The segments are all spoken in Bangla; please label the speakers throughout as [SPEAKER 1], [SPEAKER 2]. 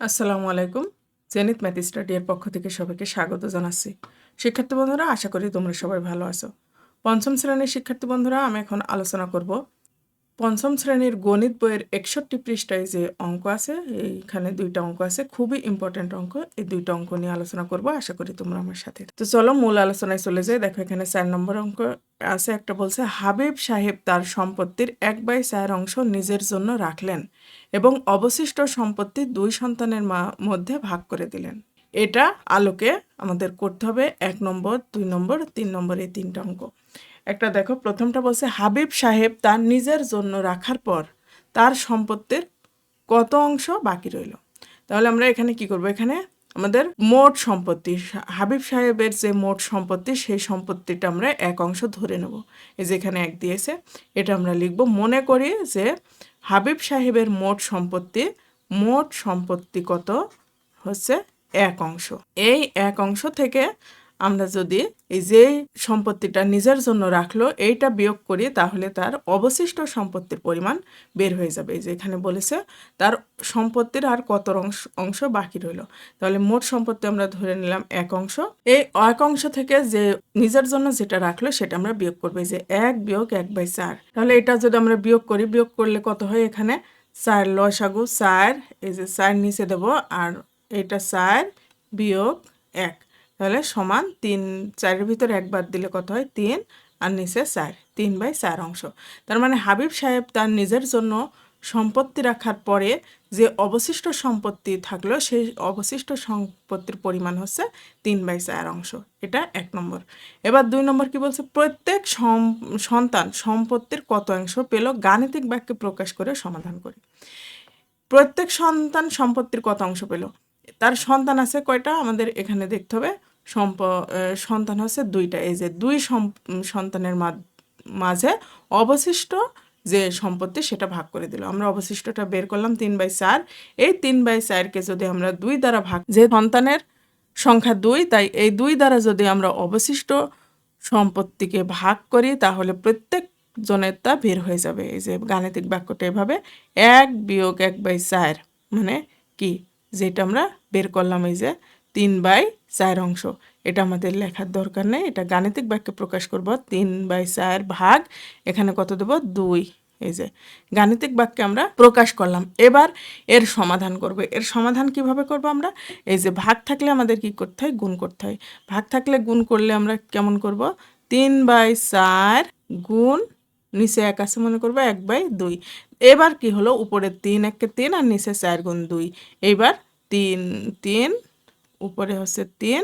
[SPEAKER 1] আসসালামু আলাইকুম। জেনিত ম্যাথ স্টাডিয়ার পক্ষ থেকে সবাইকে স্বাগত জানাচ্ছি। শিক্ষার্থী বন্ধুরা, আশা করি তোমরা সবাই ভালো আছো। পঞ্চম শ্রেণির শিক্ষার্থী বন্ধুরা, আমি এখন আলোচনা করব পঞ্চম শ্রেণির গণিত বইয়ের একষট্টি পৃষ্ঠায় যে অঙ্ক আছে, এইখানে দুইটা অঙ্ক আছে, খুবই ইম্পর্ট্যান্ট অঙ্ক, এই দুইটা অঙ্ক নিয়ে আলোচনা করব, আশা করি তোমরা আমার সাথে তো চলো মূল আলোচনায় চলে যাই, দেখো এখানে চার নম্বর অঙ্ক আছে, একটা বলছে, হাবিব সাহেব তার সম্পত্তির এক বাই চার অংশ নিজের জন্য রাখলেন এবং অবশিষ্ট সম্পত্তি দুই সন্তানের মা- মধ্যে ভাগ করে দিলেন। এটা আলোকে আমাদের করতে হবে, এক নম্বর, দুই নম্বর, তিন নম্বর, এই তিনটা অঙ্ক। একটা দেখো, প্রথমটা বলছে, হাবিব সাহেব তার নিজের জন্য রাখার পর তার সম্পত্তির কত অংশ বাকি রইল। তাহলে আমরা এখানে কি করব? এখানে আমাদের মোট সম্পত্তি, হাবিব সাহেবের যে মোট সম্পত্তি, সেই সম্পত্তিটা আমরা এক অংশ ধরে নেব। এই যে এখানে এক দিয়েছে, এটা আমরা লিখব, মনে করি যে হাবিব সাহেবের মোট সম্পত্তি মোট সম্পত্তি কত? হচ্ছে এক অংশ। এই এক অংশ থেকে আমরা যদি এই যে সম্পত্তিটা নিজের জন্য রাখল, এইটা বিয়োগ করি, তাহলে তার অবশিষ্ট সম্পত্তির পরিমাণ বের হয়ে যাবে। এই যে এখানে বলেছে, তার সম্পত্তির আর কত অংশ অংশ বাকি রইল? তাহলে মোট সম্পত্তি আমরা ধরে নিলাম এক অংশ। এই এক অংশ থেকে যে নিজের জন্য যেটা রাখল, সেটা আমরা বিয়োগ করব। যে এক বিয়োগ এক বাই চার। তাহলে এটা যদি আমরা বিয়োগ করি, বিয়োগ করলে কত হয় এখানে? চার লসাগু চার। এই যে চার নিচে দেব, আর এটা চার বিয়োগ এক। তাহলে সমান তিন, চারের ভিতরে একবার দিলে কত হয়? তিন, আর নিচে চার, তিন বাই চার অংশ। তার মানে হাবিব সাহেব তার নিজের জন্য সম্পত্তি রাখার পরে যে অবশিষ্ট সম্পত্তি থাকল, সেই অবশিষ্ট সম্পত্তির পরিমাণ হচ্ছে তিন বাই চার অংশ। এটা এক নম্বর। এবার দুই নম্বর কি বলছে? প্রত্যেক সন্তান সম্পত্তির কত অংশ পেল? গাণিতিক বাক্যে প্রকাশ করে সমাধান করে। প্রত্যেক সন্তান সম্পত্তির কত অংশ পেল? তার সন্তান আছে কয়টা? আমাদের এখানে দেখতে হবে। সম্প সন্তান হচ্ছে দুইটা। এই যে দুই সন্তানের মাঝে অবশিষ্ট যে সম্পত্তি সেটা ভাগ করে দিল। আমরা অবশিষ্টটা বের করলাম তিন বাই চার। এই তিন বাই চারকে যদি আমরা দুই দ্বারা ভাগ, যে সন্তানের সংখ্যা দুই, তাই এই দুই দ্বারা যদি আমরা অবশিষ্ট সম্পত্তিকে ভাগ করি, তাহলে প্রত্যেক জনের তা বের হয়ে যাবে। এই যে গাণিতিক বাক্যটা এভাবে, এক বিয়োগ এক বাই চার মানে কি? যেটা আমরা বের করলাম এই যে তিন বাই চার অংশ। এটা আমাদের লেখার দরকার নেই। এটা গাণিতিক বাক্যে প্রকাশ করব। তিন বাই চার ভাগ, এখানে কত দেব? দুই। এই যে, গাণিতিক বাক্যে আমরা প্রকাশ করলাম। এবার এর সমাধান করব। এর সমাধান কীভাবে করব আমরা? এই যে, ভাগ থাকলে আমাদের কি করতে হয়? গুণ করতে হয়। ভাগ থাকলে গুণ করলে আমরা কেমন করব? তিন বাই চার গুণ নিচে এক আছে মনে করব, এক বাই দুই। এবার কি হলো? উপরে তিন, একে তিন, আর নিচে চার গুণ দুই। এইবার তিন তিন উপরে হচ্ছে তিন,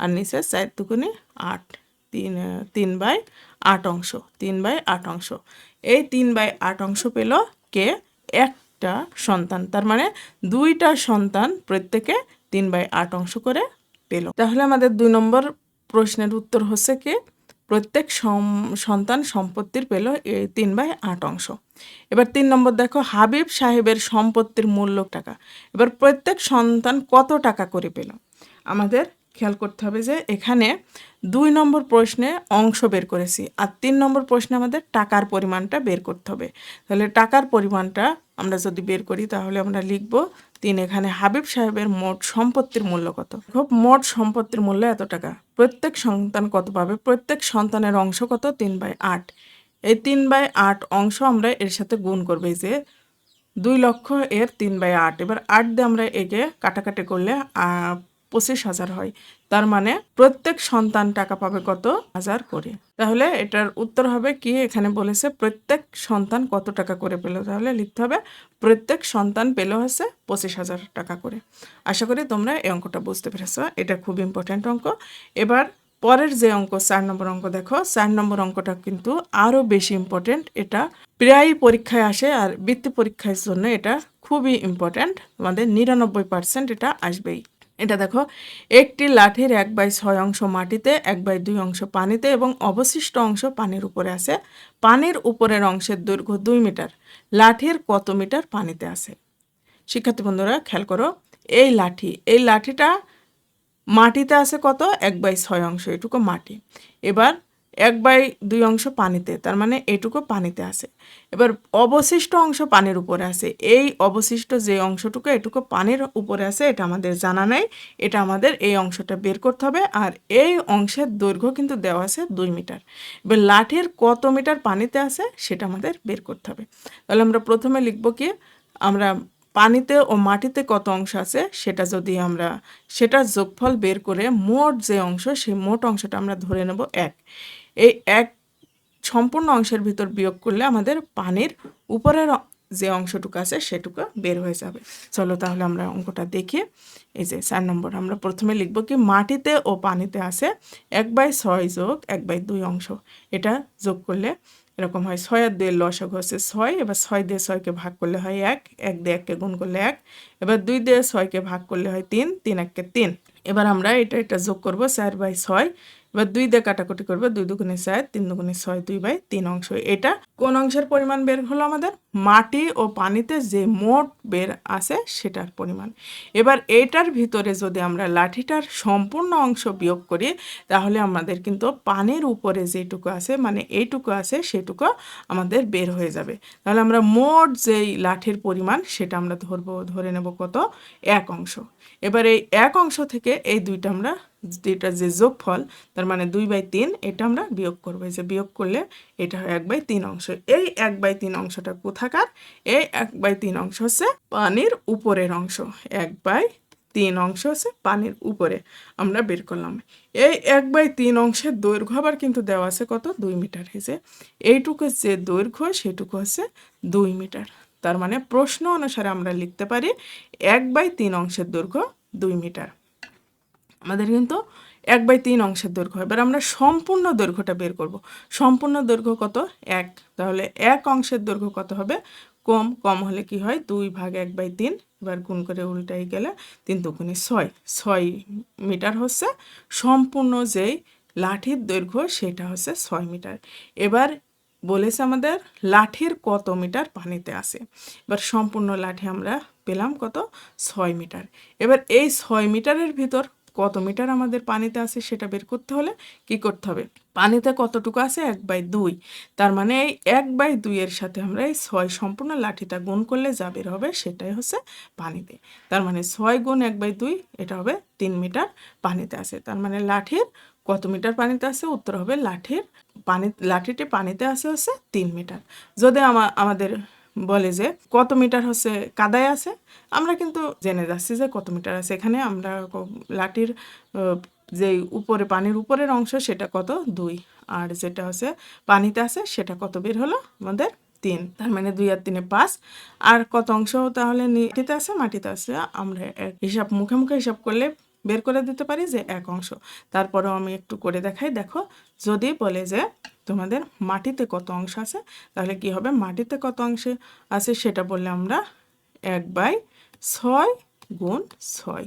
[SPEAKER 1] আর নিচে চার দুগুণে আট, তিন তিন বাই আট অংশ, তিন বাই আট অংশ। এই তিন বাই আট অংশ পেল কে? একটা সন্তান, তার মানে দুইটা সন্তান প্রত্যেকে তিন বাই আট অংশ করে পেল। তাহলে আমাদের দুই নম্বর প্রশ্নের উত্তর হচ্ছে কি? প্রত্যেক সন্তান সম্পত্তির পেল এই তিন বাই আট অংশ। এবার তিন নম্বর দেখো, হাবিব সাহেবের সম্পত্তির মূল্য টাকা। এবার প্রত্যেক সন্তান কত টাকা করে পেল? আমাদের খেয়াল করতে হবে যে এখানে দুই নম্বর প্রশ্নে অংশ বের করেছি আর তিন নম্বর প্রশ্নে আমাদের টাকার পরিমাণটা বের করতে হবে। তাহলে টাকার পরিমাণটা আমরা যদি বের করি তাহলে আমরা লিখব তিন এখানে হাবিব সাহেবের মোট সম্পত্তির মূল্য কত? খুব মোট সম্পত্তির মূল্য এত টাকা। প্রত্যেক সন্তান কত পাবে? প্রত্যেক সন্তানের অংশ কত? তিন বাই আট। এই তিন বাই আট অংশ আমরা এর সাথে গুণ করবে যে দুই লক্ষ এর তিন বাই আট। এবার আট দিয়ে আমরা একে কাটাকাটি করলে পঁচিশ হাজার হয়। তার মানে প্রত্যেক সন্তান টাকা পাবে কত হাজার করে। তাহলে এটার উত্তর হবে কি? এখানে বলেছে প্রত্যেক সন্তান কত টাকা করে পেল? তাহলে লিখতে হবে প্রত্যেক সন্তান পেল হচ্ছে পঁচিশ হাজার টাকা করে। আশা করি তোমরা এই অঙ্কটা বুঝতে পেরেছ। এটা খুব ইম্পর্ট্যান্ট অঙ্ক। এবার পরের যে অঙ্ক, চার নম্বর অঙ্ক দেখো। চার নম্বর অঙ্কটা কিন্তু আরও বেশি ইম্পর্ট্যান্ট এটা প্রায়ই পরীক্ষায় আসে আর বৃত্তি পরীক্ষার জন্য এটা খুবই ইম্পর্ট্যান্ট তোমাদের নিরানব্বই পার্সেন্ট এটা আসবেই। এটা দেখো, একটি লাঠির এক বাই ছয় অংশ মাটিতে, এক বাই দুই অংশ পানিতে এবং অবশিষ্ট অংশ পানির উপরে আছে। পানির উপরের অংশের দৈর্ঘ্য দুই মিটার, লাঠির কত মিটার পানিতে আছে? শিক্ষার্থী বন্ধুরা, খেয়াল করো, এই লাঠি, এই লাঠিটা মাটিতে আছে কত? এক বাই ছয় অংশ, এটুকু মাটি। এবার এক বাই দুই অংশ পানিতে, তার মানে এটুকু পানিতে আছে। এবার অবশিষ্ট অংশ পানির উপরে আছে। এই অবশিষ্ট যে অংশটুকু, এটুকু পানির উপরে আছে, এটা আমাদের জানা নেই। এটা আমাদের এই অংশটা বের করতে হবে আর এই অংশের দৈর্ঘ্য কিন্তু দেওয়া আছে দুই মিটার। এবার লাঠির কত মিটার পানিতে আছে, সেটা আমাদের বের করতে হবে। তাহলে আমরা প্রথমে লিখব কি, আমরা পানিতে ও মাটিতে কত অংশ আছে, সেটা যদি আমরা, সেটার যোগফল বের করে মোট যে অংশ, সেই মোট অংশটা আমরা ধরে নেব এক। এই এক সম্পূর্ণ অংশের ভিতর বিয়োগ করলে আমাদের পানির উপরের যে অংশটুকু আছে সেটুকু বের হয়ে যাবে। চলো তাহলে আমরা অঙ্কটা দেখি। এই যে চার নম্বর, আমরা প্রথমে লিখব কি মাটিতে ও পানিতে আছে এক বাই ছয় যোগ এক বাই দুই অংশ। এটা যোগ করলে এরকম হয় ছয় আর দুইয়ের লসাগু হচ্ছে ছয়, এবার ছয় দিয়ে ছয়কে ভাগ করলে হয় এক এক দিয়ে এককে গুণ করলে এক, এবার দুই দিয়ে ছয়কে ভাগ করলে হয় তিন তিন এককে তিন। এবার আমরা এটা এটা যোগ করব চার বাই ছয় এবার দুই দিয়ে কাটাকুটি করবে, দুই দুগুণে চার তিন দুগুণে ছয়, দুই বাই তিন অংশ। এটা কোন অংশের পরিমাণ বের হলো আমাদের? মাটি ও পানিতে যে মোট বের আছে সেটার পরিমাণ। এবার এটার ভিতরে যদি আমরা লাঠিটার সম্পূর্ণ অংশ বিয়োগ করি, তাহলে আমাদের কিন্তু পানির উপরে যেটুকু আছে মানে এইটুকু আছে, সেটুকু আমাদের বের হয়ে যাবে। তাহলে আমরা মোট যেই লাঠির পরিমাণ, সেটা আমরা ধরবো, ধরে নেব কত? এক অংশ। এবার এই এক অংশ থেকে এই দুইটা আমরা যেটা যে যোগফল, তার মানে দুই বাই তিন, এটা আমরা বিয়োগ করব। যে বিয়োগ করলে এটা হয় এক বাই তিন অংশ। এই এক বাই তিন অংশটা কোথাকার এই এক বাই তিন অংশ হচ্ছে পানির উপরের অংশ। এক বাই তিন অংশ হচ্ছে পানির উপরে। আমরা বের করলাম। এই এক বাই তিন অংশের দৈর্ঘ্য আবার কিন্তু দেওয়া আছে কত? দুই মিটার। হিসে এইটুকু যে দৈর্ঘ্য, সেটুকু হচ্ছে দুই মিটার। তার মানে প্রশ্ন অনুসারে আমরা লিখতে পারি এক বাই তিন অংশের দৈর্ঘ্য দুই মিটার। আমাদের কিন্তু এক বাই তিন অংশের দৈর্ঘ্য। এবার আমরা সম্পূর্ণ দৈর্ঘ্যটা বের করব। সম্পূর্ণ দৈর্ঘ্য কত? এক। তাহলে এক অংশের দৈর্ঘ্য কত হবে? কম কম হলে কি হয়? দুই ভাগ এক বাই তিন। এবার গুণ করে উল্টাই গেলে তিন দুগুণে ছয়। ছয় মিটার হচ্ছে সম্পূর্ণ যেই লাঠির দৈর্ঘ্য, সেটা হচ্ছে ছয় মিটার। এবার বলেছে আমাদের লাঠির কত মিটার পানিতে আছে? এবার সম্পূর্ণ লাঠি আমরা পেলাম কত? ছয় মিটার। এবার এই ছয় মিটারের ভিতর কত মিটার আমাদের পানিতে আছে সেটা বের করতে হলে কি করতে হবে? পানিতে কতটুকু আছে? এক বাই দুই। তার মানে এই এক বাই দুইয়ের সাথে আমরা এই ছয় সম্পূর্ণ লাঠিটা গুণ করলে যা বের হবে সেটাই হচ্ছে পানিতে। তার মানে ছয় গুণ এক বাই দুই, এটা হবে তিন মিটার পানিতে আছে। তার মানে লাঠির কত মিটার পানিতে আছে? উত্তর হবে লাঠির পানি, লাঠিটি পানিতে আছে হচ্ছে তিন মিটার। যদি আমা- আমাদের বলে যে, কত মিটার হচ্ছে কাদায় আছে? আমরা কিন্তু জেনে যাচ্ছি যে কত মিটার আছে। এখানে আমরা লাঠির যে উপরে পানির উপরের অংশ সেটা কত? দুই। আর যেটা হচ্ছে পানিতে আছে সেটা কত বের হলো? আমাদের তিন। তার মানে দুই আর তিনে পাঁচ। আর কত অংশ তাহলে মাটিতে আছে? মাটিতে আছে আমরা হিসাব, মুখে মুখে হিসাব করলে বের করে দিতে পারি যে এক অংশ। তারপরেও আমি একটু করে দেখাই। দেখো, যদি বলে যে তোমাদের মাটিতে কত অংশ আছে, তাহলে কি হবে? মাটিতে কত অংশে আছে সেটা বললে আমরা এক বাই ছয় গুণ ছয়।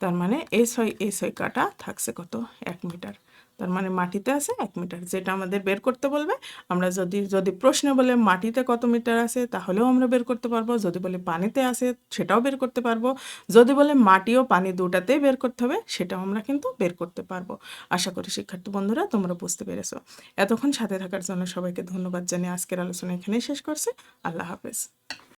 [SPEAKER 1] তার মানে এই ছয় এই ছয় কাটা থাকছে কত? এক মিটার। তার মানে মাটিতে আছে এক মিটার, যেটা আমাদের বের করতে বলবে। আমরা যদি যদি প্রশ্নে বলে মাটিতে কত মিটার আছে, তাহলেও আমরা বের করতে পারব। যদি বলে পানিতে আছে, সেটাও বের করতে পারব। যদি বলে মাটি ও পানি দুটাতেই বের করতে হবে, সেটাও আমরা কিন্তু বের করতে পারব। আশা করি শিক্ষার্থী বন্ধুরা, তোমরা বুঝতে পেরেছ। এতক্ষণ সাথে থাকার জন্য সবাইকে ধন্যবাদ জানিয়ে আজকের আলোচনা এখানেই শেষ করছি। আল্লাহ হাফেজ।